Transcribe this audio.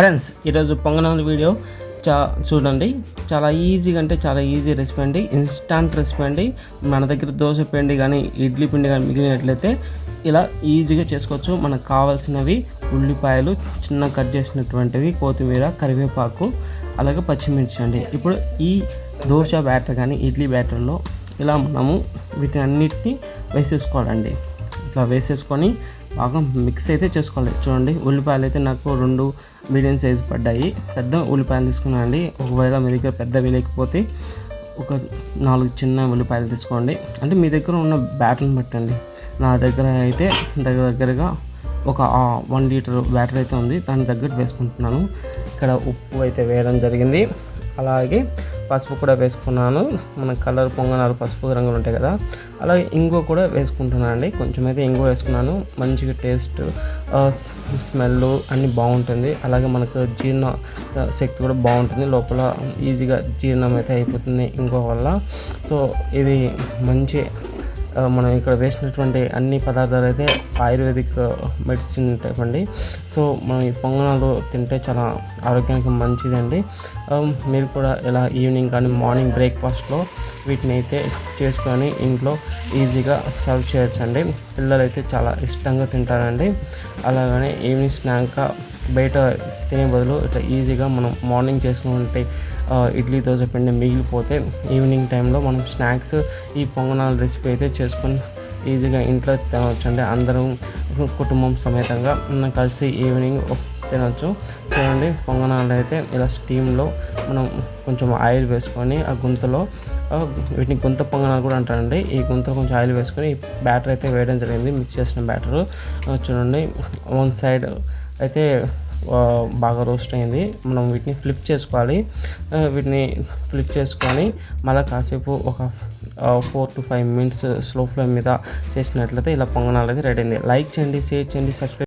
Friends ఈరోజు పొంగనాల video చా చూడండి. చాలా ఈజీగా అంటే చాలా ఈజీ రెసిపీ అండి. ఇన్స్టాంట్ రెసిపీ అండి. మన దగ్గర దోశ పిండి కానీ ఇడ్లీ పిండి కానీ మిగిలినట్లయితే ఇలా ఈజీగా చేసుకోవచ్చు. మనకు కావాల్సినవి ఉల్లిపాయలు చిన్న కట్ చేసినటువంటివి కొత్తిమీర కరివేపాకు అలాగే పచ్చిమిర్చి అండి. ఇప్పుడు ఈ దోశ బ్యాటర్ కానీ ఇడ్లీ బ్యాటర్లో ఇలా మనము వీటిని అన్నిటిని వేసేసుకోవాలండి. ఇట్లా వేసేసుకొని బాగా మిక్స్ అయితే చేసుకోవాలి. చూడండి ఉల్లిపాయలు అయితే నాకు రెండు మీడియం సైజ్ పడ్డాయి. పెద్ద ఉల్లిపాయలు తీసుకున్నాను అండి ఒకవేళ మీ దగ్గర పెద్దవి లేకపోతే ఒక నాలుగు చిన్న ఉల్లిపాయలు తీసుకోండి. అంటే మీ దగ్గర ఉన్న బ్యాటర్ని బట్టండి. నా దగ్గర అయితే దగ్గర దగ్గరగా ఒక వన్ లీటర్ బ్యాటరీ అయితే ఉంది. దాని తగ్గట్టు వేసుకుంటున్నాను. ఇక్కడ ఉప్పు అయితే వేయడం జరిగింది. అలాగే పసుపు కూడా వేసుకున్నాను. మన కలర్ పొంగనాలు పసుపు రంగులు ఉంటాయి కదా. అలాగే ఇంగువ కూడా వేసుకుంటున్నాను అండి కొంచెం అయితే ఇంగువ వేసుకున్నాను. మంచిగా టేస్ట్ స్మెల్ అన్నీ బాగుంటుంది. అలాగే మనకు జీర్ణ శక్తి కూడా బాగుంటుంది. లోపల ఈజీగా జీర్ణం అయితే అయిపోతుంది ఇంగువ వల్ల. సో ఇది మంచి మనం ఇక్కడ వేసినటువంటి అన్ని పదార్థాలు అయితే ఆయుర్వేదిక్ మెడిసిన్ టైప్ అండి సో మనం ఈ పొంగనాలు తింటే చాలా ఆరోగ్యానికి మంచిదండి మీరు కూడా ఇలా ఈవినింగ్ కానీ మార్నింగ్ బ్రేక్ఫాస్ట్లో వీటిని అయితే చేసుకొని ఇంట్లో ఈజీగా సర్వ్ చేయొచ్చండి. పిల్లలు అయితే చాలా ఇష్టంగా తింటారండి. అలాగనే ఈవినింగ్ స్నాక్ బయట తినే బదులు ఇట్లా ఈజీగా మనం మార్నింగ్ చేసుకుంటే ఇడ్లీ దోశ పిండి మిగిలిపోతే ఈవినింగ్ టైంలో మనం స్నాక్స్ ఈ పొంగనాల రెసిపీ అయితే చేసుకొని ఈజీగా ఇంట్లో తినవచ్చు అంటే అందరం కుటుంబం సమేతంగా మనం కలిసి ఈవినింగ్ తినవచ్చు చూడండి పొంగనాలు అయితే ఇలా స్టీమ్లో మనం కొంచెం ఆయిల్ వేసుకొని ఆ గుంతలో వీటిని గుంత పొంగనాలు కూడా అంటారండి. ఈ గుంతలో కొంచెం ఆయిల్ వేసుకొని ఈ బ్యాటర్ అయితే వేయడం జరిగింది. మిక్స్ చేసిన బ్యాటర్ చూడండి వన్ సైడ్ అయితే బాగా రోస్ట్ అయింది. మనం వీటిని ఫ్లిప్ చేసుకోవాలి. వీటిని ఫ్లిప్ చేసుకొని మళ్ళీ కాసేపు ఒక four to five minutes slow flame మీద చేసినట్లయితే ఇలా పొంగనాలు అయితే రెడీ అయింది. లైక్ చేయండి షేర్ చేయండి సబ్స్క్రైబ్